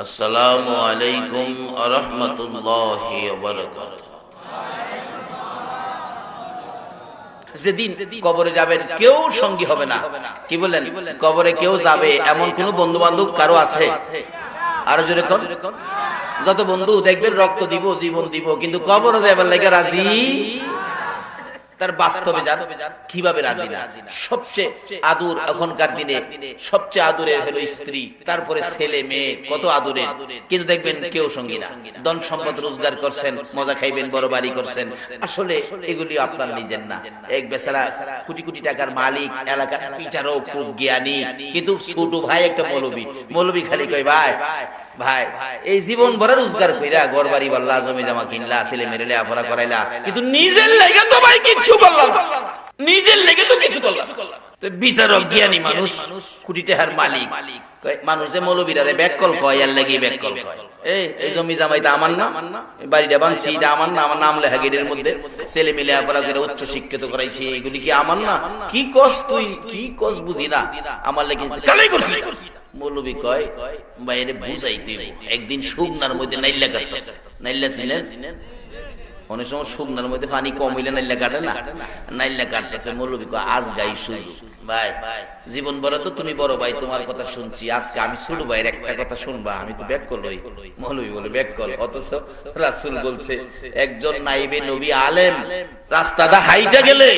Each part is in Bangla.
আসসালামু আলাইকুম আরহামতুল্লাহ যেদিন কবরে যাবেন কেউ সঙ্গী হবে না। কি বললেন? কবরে কেউ যাবে এমন কোন বন্ধু বান্ধব কারও আছে? আরও জোরে যত বন্ধু দেখবেন রক্ত দিব, জীবন দিব, কিন্তু কবরে যাবার লাগে রাজি তার বাস্তবে যান কীভাবে রাজি না? সবচেয়ে আদুর এখনকার দিনে সবচেয়ে আদুরের হলো স্ত্রী তারপরে ছেলে মেয়ে কত আদুরের। কিন্তু দেখবেন কেউ সঙ্গী না। ধন সম্পদ রোজগার করছেন মজা খাইবেন বড় বাড়ি করছেন। আসলে এগুলি আপনার নিজের না। এক বেচারা কোটি কোটি টাকার মালিক এলাকার পিটারও খুব জ্ঞানী। কিন্তু ছোট ভাই একটা মৌলবী। মৌলবী। খালি কই ভাই ভাই এই জীবন ভরে রোজগার কইরা ঘর বাড়ি বললা জমি জমা কিনলা ছেলে মেরে লেখাপড়া করাইলা কিন্তু নিজের লেগে তো ভাই কিচ্ছু করলাম নিজের লেগে তো কিছু করলাম। বিচারক জ্ঞানী মানুষ মালিক। কয়, লেগে এই এই জমি জামাইটা আমার না। বাড়িটা বানছি এটা আমার না আমার নাম লেখা মধ্যে। ছেলে মিলে পড়া করে উচ্চ শিক্ষিত করাইছি এগুলি কি আমার না? কি কস তুই? কি কস বুঝি না। আমার লেগে কালাই মৌলবী কয় বাইরে তুই একদিন শুকনার মধ্যে নাইল্লা কাটতেছে। নাইল্লা ছিলেন? অনেক সময় শুকনার মধ্যে পানি কম হইলে নাইল্লা কাটে না। নাইল্লা কাটতেছে মৌলবী আজ গাই সুযোগ। ভাই, জীবন বড় তো তুমি বড় ভাই, তোমার কথা শুনছি। আজকে আমি ছোট ভাইয়ের একটা কথা শুনবা, আমি তো ব্যাক করলই। মৌলবী বলে, ব্যাক কর। অথচ রাসূল বলছে, একজন নাইবে নবী আলেম, রাস্তাটা হাইটা গেলে,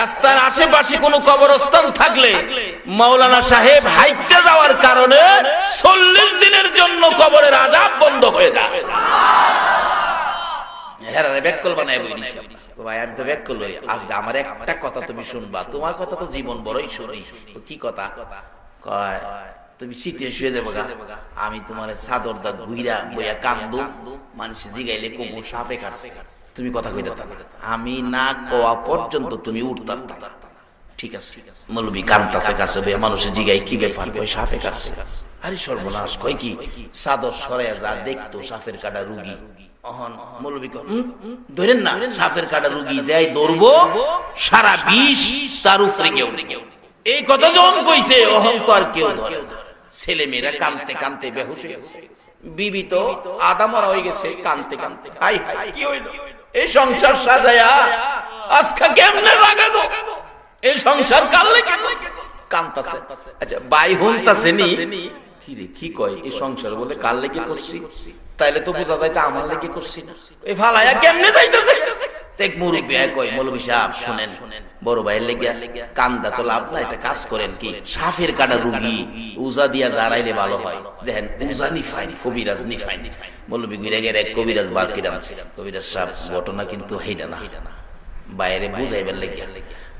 রাস্তার আশেপাশে কোনো কবরস্থান থাকলে, মাওলানা সাহেব হাইটে যাওয়ার কারণে চল্লিশ দিনের জন্য কবরের আজাব বন্ধ হয়ে যায়। হেরারে ব্যাককল বানায় বই ভাই আমি তো ব্যাককল লই আজকে আমার একটা কথা তুমি শুনবা। তোমার কথা তো জীবন বড়ই শুনি। কি কথা? কয় তুমি শীতে শুয়ে যাব গা। আমি তোমার চাদর দা ঘুইরা বইয়া কান্দু। মানুষ জিগাইলে কোমর সাপে কাটছে তুমি কথা কইতে আমি না কোয়া পর্যন্ত তুমি উঠতাম ঠিক আছে। মৌলবী কান্তাছে কাছে বইয়া মানুষের জিগাই কি ব্যাপার? কই সাপে কাটছে আরে সর্বনাশ কয় কি? চাদর সরাইয়া যা দেখতো সাপের কাটা রুগী অহন মৌলবী কয়, "হুম, হুম, ধরেন না সাপের কাটা রুগী যাই ধরবো সারা বিষ তার উপরে কেউ এই কথা যখন কইছে অহং তো আর কেউ ধরে ছেলে মেয়েরা কানতে কানতে বেহুশ হয়ে গেছে। বিবি তো আদা মরা হয়ে গেছে কানতে কানতে হাই হাই। কি হইল? এই সংসার সাজায়া আজকা কেমনে লাগাবো? এই সংসার লেগে কান্তাছে। আচ্ছা বাই হুনতাছে নি কি রে কি কয়? এই সংসার বলে কাল লেগে করছি? তাইলে তো বোঝা যায় আমার লেগে করছি না। এই ফালায়া কেমনে যাইতেছে? তেক মুরব্বী এক কয় সাহেব শুনেন বড় ভাইয়ের লেগে কান্দা তো লাভ না এটা কাজ করেন কি সাফের কাটা রুগী উজা দিয়া জারাইলে ভালো হয়। দেখেন উজা নিফাইনি কবিরাজ নিফাইনি। এক কবিরাজ বার কিরাম কবিরাজ সাহেব ঘটনা কিন্তু না। বাইরে বুঝাইবার লেগে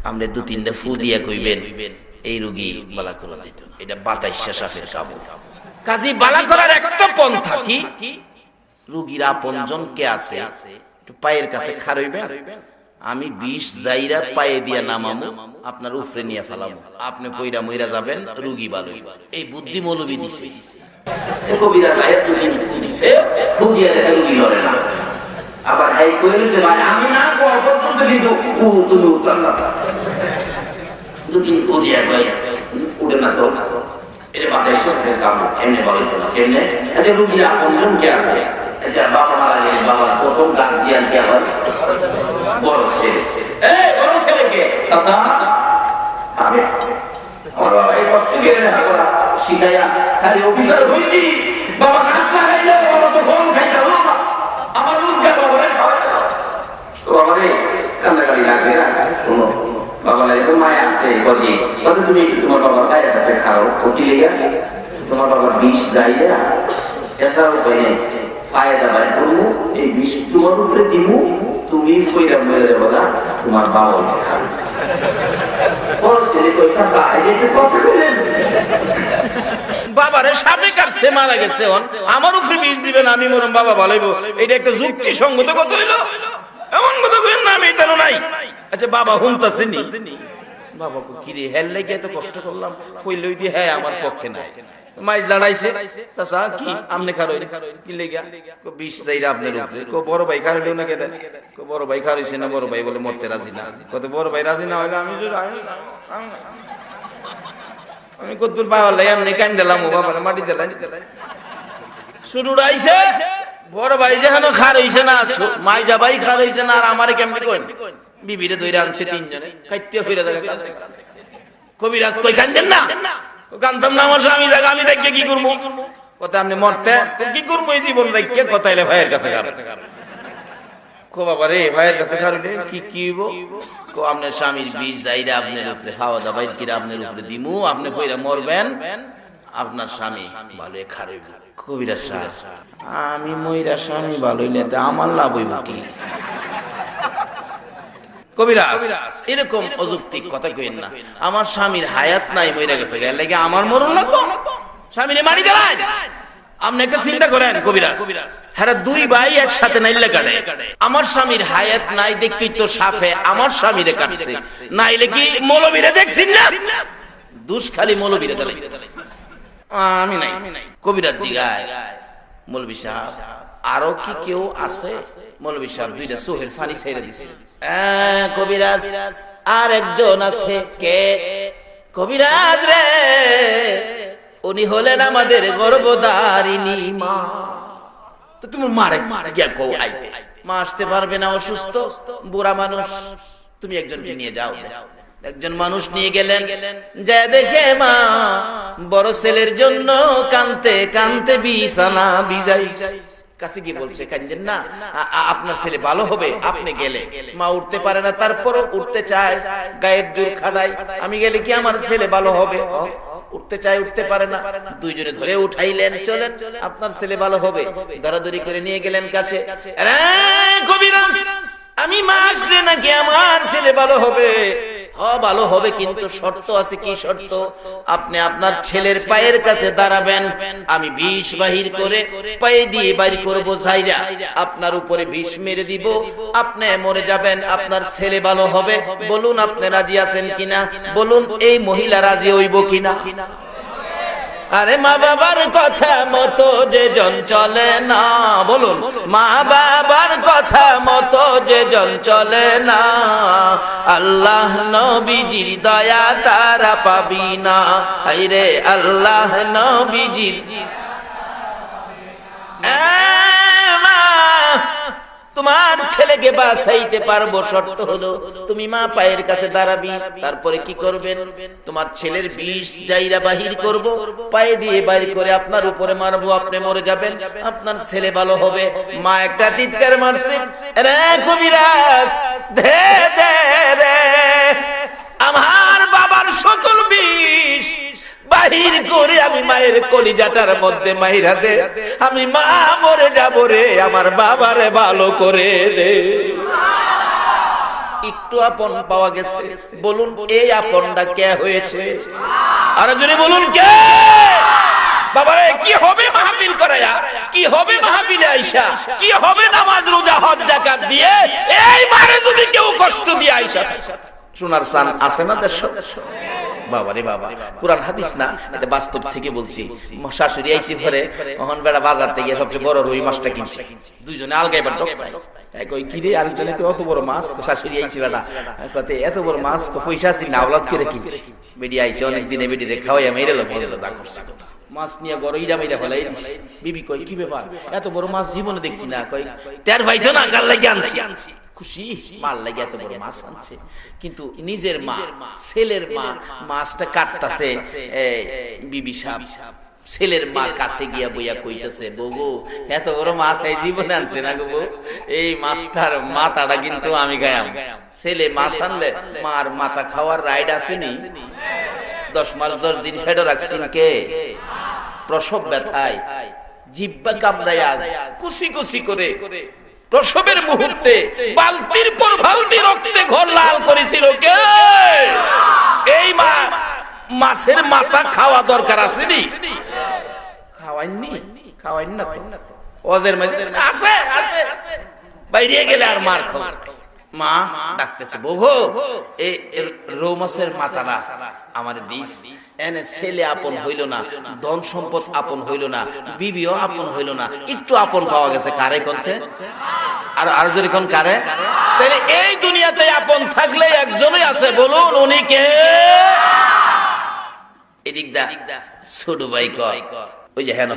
আমরা দু তিনটা ফু দিয়া কইবেন এই রুগী বালা করা যেত না। এটা বাতাইশা সাফের কাজী বালা করার একটা পন্থা কি? রুগীর আপনজন কে আছে? একটু পায়ের কাছে খারইবেন আমি বিষ যাইরা পায়ে দিয়া নামামু আপনার উফরে নিয়ে ফেলামু। আপনি কইরা মইরা যাবেন রুগী ভালো এই বুদ্ধি মৌলবী দিছে। কবিরা সাহেব দুদিন দিছে। রুগী আর রুগী লড়ে না। আবার হাই কইলে যে ভাই আমি না কোয়া পর্যন্ত কিন্তু উ তুমি উঠলাম না। দুদিন উদিয়া কই উঠে না তো। এটা মাথায় সত্যি কাম এমনি বলে কেমনে? আচ্ছা রুগী আপনজন কে আছে? আচ্ছা বাবা মারা গেলে বাবার প্রথম গার্জিয়ান কে হয় বড় ছেলে। এই বড় ছেলে চাচা আমি। আমার বাবা এই কষ্ট গেলে না করা শিখাইয়া খালি অফিসার হয়েছি। বাবা কাজ না খাইলে বাবা তো ফোন খাইতে বাবা আমার রোজগার বাবা খাওয়াই না তো আমারে কান্দাকাটি লাগবে না? শোনো বাবা লাগে মায় আসতে কজি তুমি একটু তোমার বাবার গায়ের কাছে খাও ও কি লেগে। তোমার বাবার বিষ যাইয়া এছাড়াও উপায় নেই। পায়ে তুমি সাপে কাটছে মারা গেছে আমার উপরে বিষ দিবেন আমি মরম, বাবা বলাইব এটা একটা যুক্তি সঙ্গত কথা হইল। এমন কথা কইেন না, আমি এটা নাই। আচ্ছা বাবা হুনতাছে নি বাবা কো রে হেল লাগে এত কষ্ট করলাম কইলই দি হ্যাঁ আমার পক্ষে নাই। মাইজ দাঁড়াইছে। চাচা কি? আমনে খারই কি লেগা কো বিষ যাইরা আপনার উপরে। কো বড় ভাই খারইলো না কেন কো বড় ভাই খারইছে না বড় ভাই বলে মরতে রাজি না। কত বড় ভাই রাজি না হইলে আমি যদি আমি কদ্দুর লাই কান দিলাম ও বাবার মাটি দিলাম শুরু রাইছে বড় ভাই যেখানে খার হইছে না মাই যাবাই খার হইছে না আর আমারে কেমনে কইন? বিবিরে দইরা আনছে তিনজনে। কাইতে ফিরে দেখা। কবিরাজ কই কান্দেন না? ও কান্দম না, আমার স্বামী জায়গা আমি দেখে কি করব? কথা আপনি মরতে, কি করব এই জীবন রেখে কথা এলে ভাইয়ের কাছে কো রে, ভাইয়ের কাছে কি কি আপনার স্বামীর বীজ কিরা দিমু, আপনি মরবেন, আপনার স্বামী ভালো সাহেব, আমি মইরা স্বামী ভালো হইলে তো আমার লাভ হইব কি? কবিরাজ এরকম অযৌক্তিক কথা কইেন না। আমার স্বামীর হায়াত নাই মইরা গেছে গেল লাগে আমার মরণ লাগবো। স্বামীরে মারি দেয় আপনি একটা চিন্তা করেন কবিরাজ। হ্যাঁ দুই ভাই একসাথে নাইলে কাটে। আমার স্বামীর হায়াত নাই দেখতেই তো সাফে। আমার স্বামীরে কাটছে। নাইলে কি মৌলবীরে দেখছিস না দুষ খালি মৌলবীরে দালাই আমি নাই। কবিরাজ জিগায় মৌলবী সাহেব। আরও কি কেউ আছে? মৌলবী সাহেব দুইটা সোহেল ফানি ছেড়ে দিছে। কবিরাজ। আর একজন আছে কে? কবিরাজ রে। উনি হলেন আমাদের গর্ভধারিণী মা। তো তুমি মারে মারে গিয়া কও আইতে। মা আসতে পারবে না, অসুস্থ, বুড়া মানুষ। তুমি একজনকে নিয়ে যাও। একজন মানুষ নিয়ে গেলেন। যা দেখে মা, বড় ছেলের জন্য কানতে কানতে বিছানা বিজাই কাছে কি বলছে কাঞ্জেন না আপনার ছেলে ভালো হবে আপনি গেলে। মা উঠতে পারে না তারপরও উঠতে চায় গায়ের জোর খাড়াই আমি গেলে কি আমার ছেলে ভালো হবে? উঠতে চায় উঠতে পারে না। দুইজনে ধরে উঠাইলেন চলেন আপনার ছেলে ভালো হবে। দরাদরি করে নিয়ে গেলেন কাছে। আমি মা আসলে নাকি আমার ছেলে ভালো হবে? ভালো হবে কিন্তু শর্ত আছে কি শর্ত? আপনি আপনার ছেলের পায়ের কাছে দাঁড়াবেন। আমি বিষ বাহির করে পায়ে দিয়ে বাড়ি করব যাইরা আপনার উপরে বিষ মেরে দিব। আপনি মরে যাবেন। আপনার ছেলে ভালো হবে। বলুন আপনি রাজি আছেন কিনা? বলুন এই মহিলা রাজি হইব কিনা? আরে মা বাবার কথা মতো যে জন চলে না বলুন মা বাবার কথা মতো যে জন চলে না আল্লাহ নবীজির দয়া তারা পাবি না আইরে আল্লাহ নবীজির। মা, তোমার ছেলেকে বাঁচাইতে পারব, শর্ত হলো তুমি মা পায়ের কাছে দাঁড়াবি, তারপরে কি করবেন? তোমার ছেলের বিষ জাইরা বাহির করব, পায়ে দিয়ে বাইর করে আপনার উপরে মারবো, আপনি মরে যাবেন, আপনার ছেলে ভালো হবে। মা একটা চিৎকার মারছে, রে কবিরাজ ধে দে, রে, আমার বাবার সকল বাহির করে আমি মায়ের কলিজাটার মধ্যে মাহিরা দে আমি মা মরে যাব রে, আমার বাবারে ভালো করে দে। একটু আপন পাওয়া গেছে। বলুন, এই আপনটা কে হয়েছে? আর যদি বলুন, কে? বাবারে, কি হবে মাহফিল করায়া? কি হবে মাহফিলে আইসা? কি হবে নামাজ, রোজা, হজ জাকাত দিয়ে? এই মারে যদি কেউ কষ্ট দিয়ে আইসা সোনার সান আছে না দেড়শো বাবা বাবা, কোরআন হাদিস না, এটা বাস্তব থেকে বলছি। শাশুড়ি আইছি ঘরে মোহন বেড়া বাজার থেকে সবচেয়ে বড় রুই মাছটা কিনছে। দুইজনে আলগাই বাট এত বড় মাছ পয়সা আছে আইছে, অনেক দিনে খাওয়াইয়া মেরে মাছ নিয়ে গড় ইরা মেরে ফেলাই এত বড় মাছ জীবনে দেখছি না। কই তের ভাইছো না? গাল লাগি আনছি? খুশি মাল লাগে এত বড় মাছ আনছে। কিন্তু নিজের মা ছেলের মা মাছটা কাটতাছে। বিবি সাহেব ছেলের মা কাছে গিয়া বইয়া কইতেছে বগু এত বড় মাছ এই জীবনে আনছে না গো এই মাছটার মাথাটা কিন্তু আমি গায়াম। ছেলে মাছ আনলে মার মাথা খাওয়ার রাইড আসেনি। দশ মাস দশ দিন ফেডো রাখছেন কে? প্রসব ব্যথায়। জিব্বা কামড়াইয়া কুসি কুসি করে প্রসবের মুহূর্তে বালতির পর বালতি রক্তে ঘর লাল করেছিল কে? এই মা, মাছের মাথা খাওয়া দরকার আসেনি? খাওয়াইনি? খাওয়াইনি না তো। ওজের মাঝে আছে আছে। বাইরে গেলে আর মার খাও মা ডাকতেছে বগো এই রৌ মাছের মাথাটা আমার দিস। এনে ছেলে আপন হইল না, ধন সম্পদ আপন হইল না, বিবিও আপন হইল না, একটু আপন পাওয়া গেছে, কারে করছে আর আর যদি কোন, কারে? তাহলে এই দুনিয়াতে আপন থাকলে একজনই আছে, বলুন উনি কে? এদিক দা, ছোট ভাই কয় ওই যে হেন,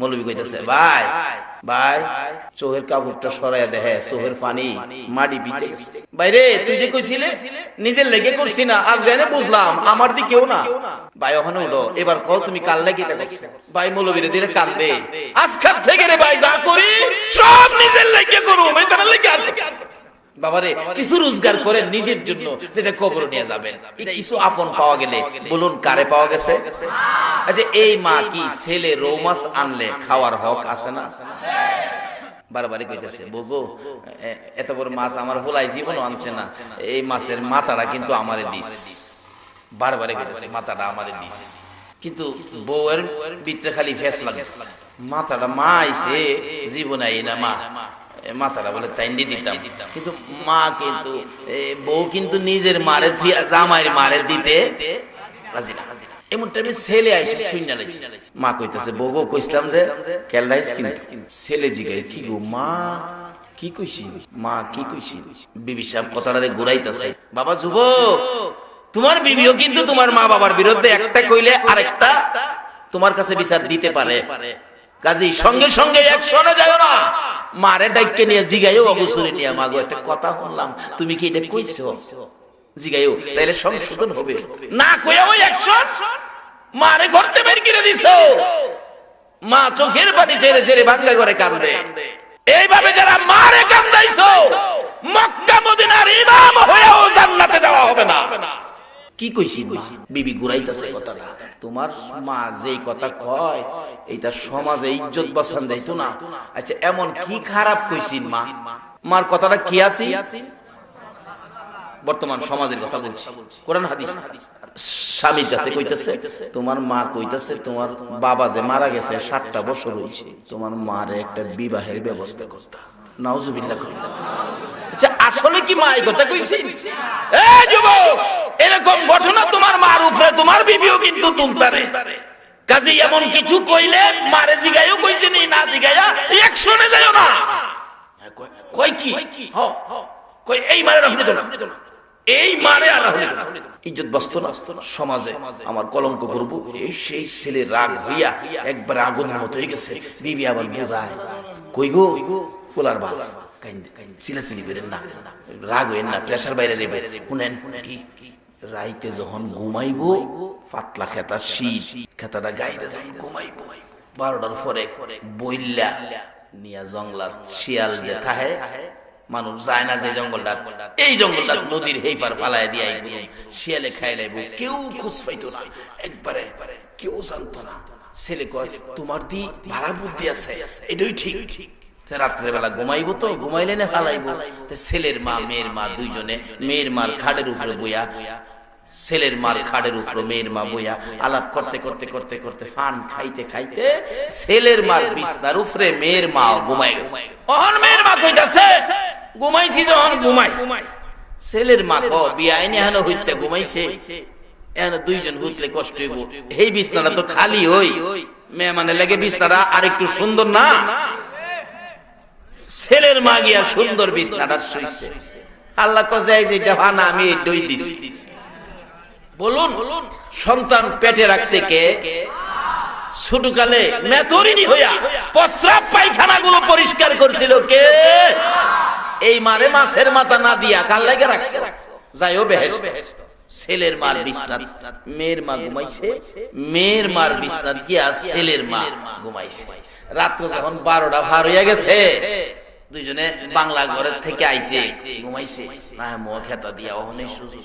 মৌলবী কইতেছে, ভাই ভাই, চোখের কাপড়টা সরাইয়া দেহে চোখের পানি, মাটি পিটে বাইরে, তুই যে কইছিলে, নিজের লেগে করছি না আজ গানে বুঝলাম, আমার দিকেও না। ভাই, ওখানে উঠো, এবার কও তুমি কাল লেগে করছ? ভাই, মৌলবীরে দিলে কান্দে। আজকাল থেকে রে ভাই, যা করি, সব নিজের লেগে করুম এটা লেগে আর বাবারে, কিছু রোজগার করে নিজের জন্য, যেটা কবর নিয়ে যাবেন। কিছু আপন পাওয়া গেলে, বলুন কারে পাওয়া গেছে? আচ্ছা এই মা কি ছেলে রৌমাস আনলে খাওয়ার হক আছে না? বারবারই এত বড় মাছ আমার জীবনও আনছে না। এই মাছের মাথাটা কিন্তু আমারে কইতেছে, মাথাটা আমারে কিন্তু খালি লাগে মাথাটা মা আইছে, জীবন আই না মা। মাথাটা বলে দিতাম। কিন্তু মা কিন্তু বউ কিন্তু নিজের মারে জামাইয়ের মারে দিতে রাজি মা কি মা কি মা, কি বাবা যুবক, তোমার বিবিও কিন্তু তোমার মা বাবার বিরুদ্ধে একটা কইলে আরেকটা তোমার কাছে বিচার দিতে পারে। কাজী সঙ্গে সঙ্গে একশনে যাও না। মারে ডাইকে নিয়ে জিগাইও, অবসরে নিয়ে মাগো, একটা কথা শুনলাম তুমি কি এটা কইছো? জিগাইও, তাইলে সংশোধন হবে। না কইয়া ওই অ্যাকশন মারে ঘরতে বের করে দিছো। মা চোখের পানি ছেড়ে ছেড়ে বাংলা করে কান্দে। এইভাবে যারা মারে কান্দাইছো, মক্কা মদিনার ইমাম হয়েও জান্নাতে যাওয়া হবে না কি কইছি বিবি গুরাইতাছে কথাটা। তোমার মা যেই কথা কয় এইটা সমাজে ইজ্জত বাসান যাইতো না। আচ্ছা এমন কি খারাপ কইছি মা? মার কথাটা কি আছি? বর্তমান সমাজের কথা বলছি। কোরআন হাদিস। স্বামীর কাছে কইতেছে তোমার মা কইতেছে তোমার বাবা যে মারা গেছে সাতটা বছর হইছে। তোমার মার একটা বিবাহের ব্যবস্থা করতে নাউজুবিল্লাহ। আচ্ছা আসলে কি মা এই কথা কইছি এই যুবক! এরকম ঘটনা তোমার মার উপরে তোমার বিবিও কিন্তু তুলতারে। কাজে এমন কিছু কইলে মারে জিগাইও কইছে নি না জিগাইয়া একশনে যাইও না। কই কি? হ কই এই মারে রাখতে না। এই মারে আর রাখতে না। ইজ্জত বাস্ত না সমাজে। আমার কলঙ্ক করব। এই সেই ছেলে রাগ হইয়া একবার আগুনের মতো হয়ে গেছে। বিবি আবার বোঝায় কই গো? পোলার বাপ। কাইন্দে চিলাচিলি করেন না। রাগ হইেন না প্রেসার বাইরে যাইবে। শুনেন কি? রাইতে যখন ঘুমাইবো, পাতলা খেতা শীত, খেতাটা গাইতে যখন ঘুমাইবো, বারোটার পরে বইল্লা নিয়া জঙ্গলার শিয়াল যে থাহে, মানুষ যায় না যে জঙ্গলটা, এই জঙ্গলটা নদীর হেই পার ফালায় দিয়ে শিয়ালে খাই লাইব, কেউ খুঁজ পাইতো না, একবারে কেউ জানতো না। ছেলে কয়, তোমার দি ভাড়া বুদ্ধি আছে, এটাই ঠিক। ঠিক রাত্রে বেলা ঘুমাইবো তো, ঘুমাইলে না ফালাইবো। ছেলের মা, মেয়ের মা দুইজনে, মেয়ের মার খাটের উপরে বইয়া ছেলের মার খাড়ের উপর মেয়ের মা বইয়া আলাপ করতে করতে করতে করতে, ফান খাইতে খাইতে ছেলের মার বিছনার উপরে মেয়ের মা ঘুমাই গেছে। অহন মেয়ের মা কইতাছে, ঘুমাইছি যখন, ঘুমাই। ছেলের মা ক বিয়াই নিহানো হইতে ঘুমাইছে। এখানে দুইজন হুতলে কষ্ট হইব। এই বিছনাটা তো খালি হই। মেয়ে মানে লেগে বিছনাটা আরেকটু সুন্দর না? ছেলের মা গিয়া সুন্দর বিছনাটা শুইছে। আল্লাহ কজাই যে দেওয়ানা আমি এই দই দিছি। বলুন বলুন। সন্তান পেটে রাখছে কে? ছোটকালে মেথরিনী হইয়া প্রস্রাব পায়খানা গুলো পরিষ্কার করছিল কে? এই মারে মাছের মাথা না দিয়া কাল লাগে রাখছে? যাইও বেহেস ছেলের মার বিছনাত। মেয়ের মা ঘুমাইছে। মেয়ের মার বিছনাত গিয়া ছেলের মা ঘুমাইছে। রাত্র যখন বারোটা ভার হইয়া গেছে দুইজনে বাংলা ঘরের থেকে আইছে ঘুমাইছে। না মোয়া খেতা দিয়া ওহনে সুযোগ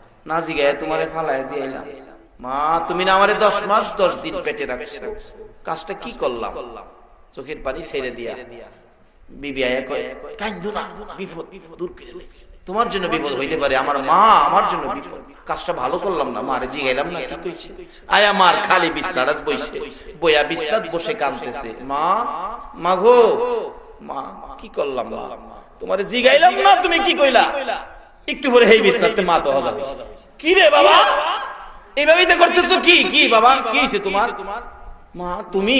না জিগায় তোমারে ফালাই দিলাম মা, তুমি না আমারে দশ মাস, দশ দিন পেটে রাখছো। কাজটা কি করলাম? চোখের পানি ছেড়ে দিয়া। বিবি আয়া কয়, কান্দু না, বিপদ, দূর করে তোমার জন্য বিপদ হইতে পারে, আমার মা, আমার জন্য বিপদ। কাজটা ভালো করলাম না, মারে জিগাইলাম না, কি কইছে? আয়া মার খালি বিছনারাত বইছে, বইয়া বিছনাত বসে কাঁদতেছে মা মাগো মা, কি করলাম, মা? তোমারে জিগাইলাম না, তুমি কি কইলা? একটু পরে হেই বিস্তারতে মা তো হজা কি রে বাবা? এইভাবেই তো করতেছো কি? কি বাবা? কি হয়েছে তোমার? মা, তুমি?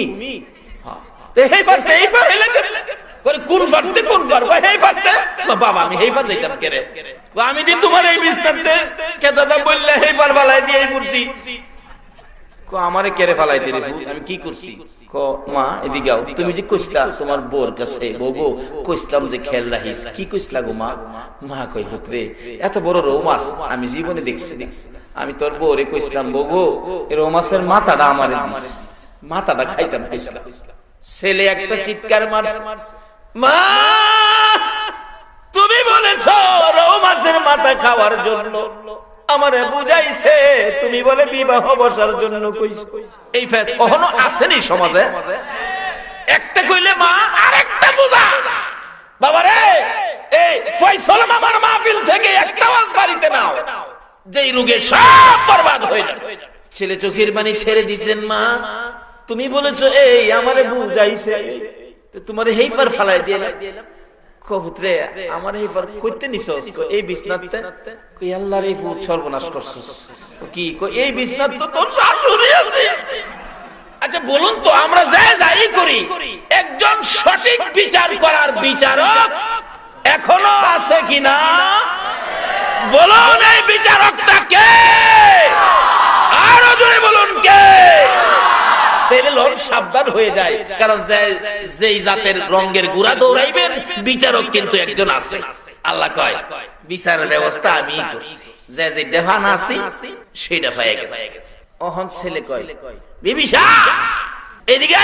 হেই পারতে এই পার হেলে করে কোন পারতে কোন পার হেই পারতে বাবা, আমি হেই পার যাইতাম কেরে? আমি যে তোমার এই বিস্তারতে কে দাদা বললে হেই পার বালাই দিয়ে পড়ছি কো আমারে কেড়ে ফেলাইতে রে আমি কি করছি? ক মা এদিকে তুমি যে কইছলা তোমার বোর কাছে কইছলাম যে খেল রাখিস কি কইছলা গো মা? কই এত বড় রৌ মাছ আমি জীবনে দেখছি। আমি তোর বউরে কইছলাম বগো এই রৌ মাছের মাথাটা আমারে দিস। মাথাটা খাইতাম কইছলাম ছেলে একটা চিৎকার মারছে। মা! তুমি বলেছ রৌ মাছের মাথা খাওয়ার জন্য আমারে বুঝাইছে, তুমি বলে বিবাহ বসার জন্য এই ফেস কখনো আসেনি সমাজে? একটা কইলে মা, আরেকটা বুঝা। বাবা রে এই ফয়সাল মামার মাহফিল থেকে একটা আওয়াজ বাড়িতে নাও। যেই রোগে সব বরবাদ হয়ে যাবে। ছেলে চোখের পানি ছেড়ে দিছেন মা। তুমি বলেছ, এই, আমারে বুঝাইছে। তোমার হেই পার ফালাই দিলাম কবুতরে আমার এই পার কইতে নিছস? এই বিছনাতে? কই, আল্লাহর এই ভূত সর্বনাশ করছস। কি? কই, এই বিছনাত তো তোর শাশুড়ি আছে। আচ্ছা বলুন তো, আমরা যা যাই করি, একজন সঠিক বিচার করার বিচারক এখনও আছে কিনা? বলুন, এই বিচারকটা কে? আরও জোরে বলুন, কে? লোক সাবধান হয়ে যায়, কারণ যে- যেই জাতের রঙের গুড়া দৌড়াইবেন বিচারক কিন্তু একজন আছে। আল্লাহ কয়, বিচারের ব্যবস্থা আমি যে যে দেহান আছি, সেটা পাই গেছে। অহন ছেলে কয় বিবিসা এদিকে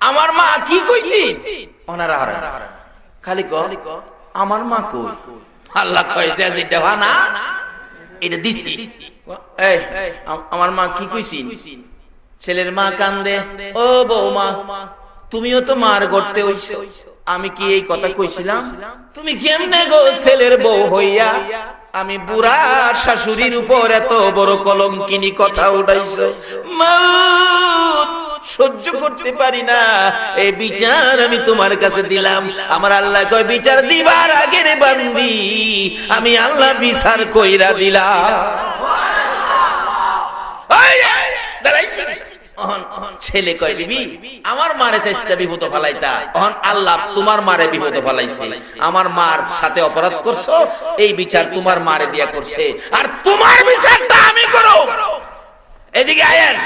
আমার মা কি কইছি? ওনারা খালি ক আমার মা কই? আল্লাহ কয়, যে যে দেহানা এটা দিছি। এই আম- আমার মা কি কইছিন? ছেলের মা কান্দে, ও বৌমা তুমিও তো মার গড়তে হইছো। আমি কি এই কথা কইছিলাম? তুমি কেমনে গো ছেলের বউ হইয়া? আমি বুড়া শাশুড়ির উপর এত বড় কলঙ্কিনী কথা উঠাইছো। সহ্য করতে পারি না। এই বিচার আমি তোমার কাছে দিলাম। আমার আল্লাহ কয় বিচার দিবার আগে রে বান্দি আমি আল্লাহ বিচার কইরা দিলাম। দাঁড়াইছে। অহন, ছেলে কয় দিবি আমার মারে চেষ্টা বিপদ ফালাইতা। অহন আল্লাহ তোমার মারে বিপদ ফালাইছে। আমার মার সাথে অপরাধ করছ এই বিচার তোমার মারে দিয়া করছে। আর তোমার বিচারটা আমি করো এদিকে আয়েন।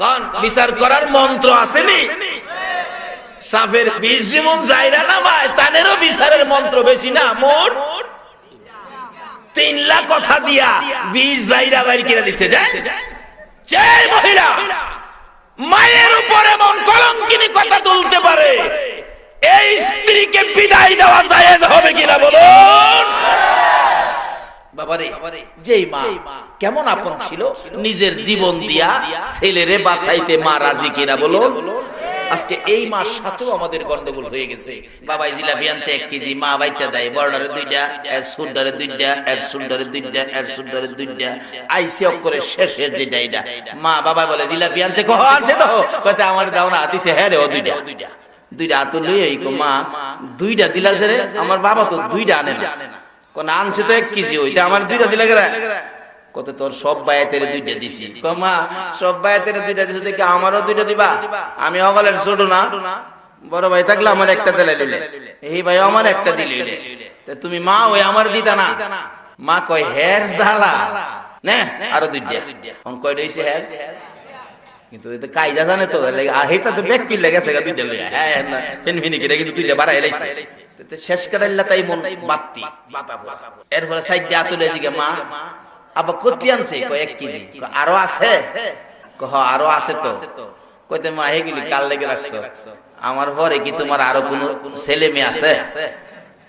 কোন বিচার করার মন্ত্র আসেনি সাপের বিষ যেমন জায়রা নামায় তানেরও বিচারের মন্ত্র বেশি না মোট তিন লাখ কথা দিয়া বিষ জাইরা বাইর কিনে দিছে যায় যে মহিলা। মায়ের উপর এমন কলঙ্কিনী কথা তুলতে পারে। এই স্ত্রীকে বিদায় দেওয়া জায়েজ হবে কিনা বলুন? বাবারে যেই মা কেমন আপন ছিল? নিজের জীবন দিয়া ছেলেরে বাঁচাইতে মা রাজি কিনা বলো আজকে এই মাস সাথেও আমাদের গন্ডগোল হয়ে গেছে। বাবাই জিলাপি আনছে এক কেজি, মা বাইটা দেয় বর্ডারে দুইটা, এর সুন্ডারে দুইটা, এর সুন্ডারে দুইটা, এর সুন্ডারে দুইটা। আইসি করে শেষের যেটা এটা মা বাবা বলে, জিলাপি আনছে কহ আনছে তো। কতে আমার দাও না। দিছে হ্যাঁ রে, ও দুইটা। দুইটা আতো লই এই মা, দুইটা দিলা রে, আমার বাবা তো দুইটা আনে না। কোন আনছে তো এক কেজি ওইটা আমার দুইটা দিলে গেরা কত তোর সব বায়াতের দুইটা দিছি। কমা সব বায়াতের দুইটা দিছি দেখে আমারও দুইটা দিবা? আমি অগলের ছোট না। বড় ভাই থাকলে আমার একটা দিলে লইলে। এই ভাই আমার একটা দিলে তুমি মা ওই আমার দিতা না। মা কয় হের জালা নে আরও দুইটা। অন কয় রইছে হের? কিন্তু এটা কায়দা জানে তো আহেতা তো ব্যাক পিল লাগেছে গা দুইটা লইয়া। হ্যাঁ হ্যাঁ, না পেন ভিনি করে কিন্তু দুইটা বাড়াই লাইছে। তো শেষ করাইলা তাই মন বাত্তি। এরপরে সাইড দিয়ে আতুলে জিগে মা। আবার কতি আনছে কয় এক কেজি? কয়, আরও আছে? কহ আরও আছে তো। কইতে মা হেগুলি কাল লেগে রাখছো। আমার পরে কি তোমার আরও কোনো ছেলে মেয়ে আছে?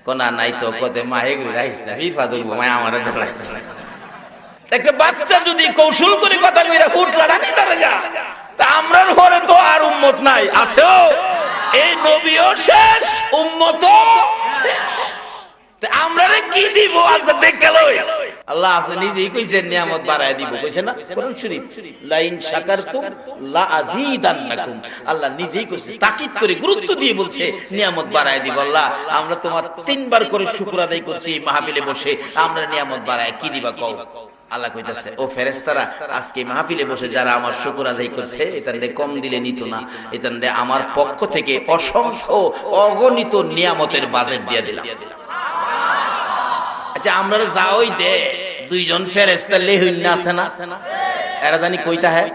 কোনা নাই তো। কতে মা হেগুলি রাখিস না ফিফা দুলবো মা আমার একটা বাচ্চা যদি কৌশল করে কথা কইরা উঠলা না তার গা তা আমরার ঘরে তো আর উম্মত নাই আছেও। এই নবীও শেষ উম্মত শেষ। তা আমরা রে কি দিব? আজকে দেখতে লই। আল্লাহ আপনি নিজেই কইছেন নিয়ামত বাড়ায় দিব কইছেন না? কোরআন শরীফ। লাইন শাকারতুম লা আযীদান্নাকুম। আল্লাহ নিজেই কইছে, তাকিদ করে গুরুত্ব দিয়ে বলছে, নিয়ামত বাড়ায় দিব আল্লাহ। আমরা তোমার তিনবার করে শুকর আদায় করছি এই মাহফিলে বসে। আমরা নিয়ামত বাড়ায় কি দিবা কও? আল্লাহ কইতাছে, ও ফেরেশতারা, আজকে মাহফিলে বসে যারা আমার শুকর আদায় করছে এতানরে কম দিলে নিত না। এতানরে আমার পক্ষ থেকে অসংখ্য অগণিত নিয়ামতের বাজেট দিয়ে দিলাম। আচ্ছা আমরা যাওই দে। দুইজন ফেরেস্তা লেহুন না আছে না? এরা জানি কইতা হ্যাঁ